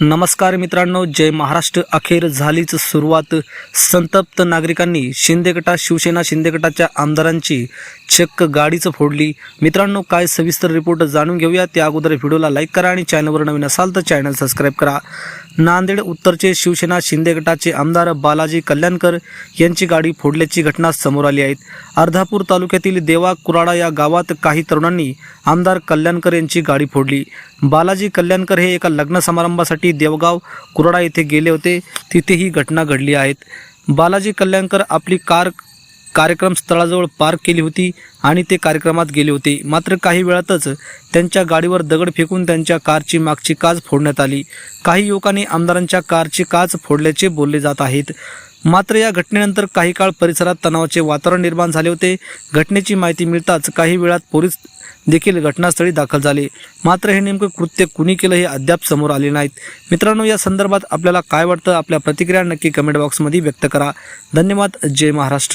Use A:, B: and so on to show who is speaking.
A: नमस्कार मित्रांनो जय महाराष्ट्र. अखेर झालीच सुरुवात. संतप्त नागरिकांनी शिंदेगटा शिवसेना शिंदेगटाच्या आमदारांची चक्क गाडीच फोडली. मित्रांनो काय सविस्तर रिपोर्ट जाणून घेऊया. त्या अगोदर व्हिडिओला लाईक करा आणि चॅनलवर नवीन असाल तर चॅनल सबस्क्राईब करा. नांदेड उत्तरचे शिवसेना शिंदे गटाचे आमदार बालाजी कल्याणकर यांची गाडी फोडल्याची घटना समोर आली आहे. अर्धापूर तालुक्यातील देवा कुराडा या गावात काही तरुणांनी आमदार कल्याणकर यांची गाडी फोडली. बालाजी कल्याणकर हे एका लग्न समारंभासाठी देवगाव कुराडा येथे गेले होते. तिथे ही घटना घडली आहेत बालाजी कल्याणकर आपली कार कार्यक्रम स्थळाजवळ पार्क केली होती आणि ते कार्यक्रमात गेले होते. मात्र काही वेळातच त्यांच्या गाडीवर दगड फेकून त्यांच्या कारची मागची काच फोडण्यात आली. काही युवकांनी आमदारांच्या कारची काच फोडल्याचे बोलले जात आहेत. मात्र या घटनेनंतर काही काळ परिसरात तणावाचे वातावरण निर्माण झाले होते. घटनेची माहिती मिळताच काही वेळात पोलीस देखील घटनास्थळी दाखल झाले. मात्र हे नेमकं कृत्य कुणी केलं हे अद्याप समोर आले नाहीत. मित्रांनो या संदर्भात आपल्याला काय वाटतं? आपल्या प्रतिक्रिया नक्की कमेंट बॉक्समध्ये व्यक्त करा. धन्यवाद. जय महाराष्ट्र.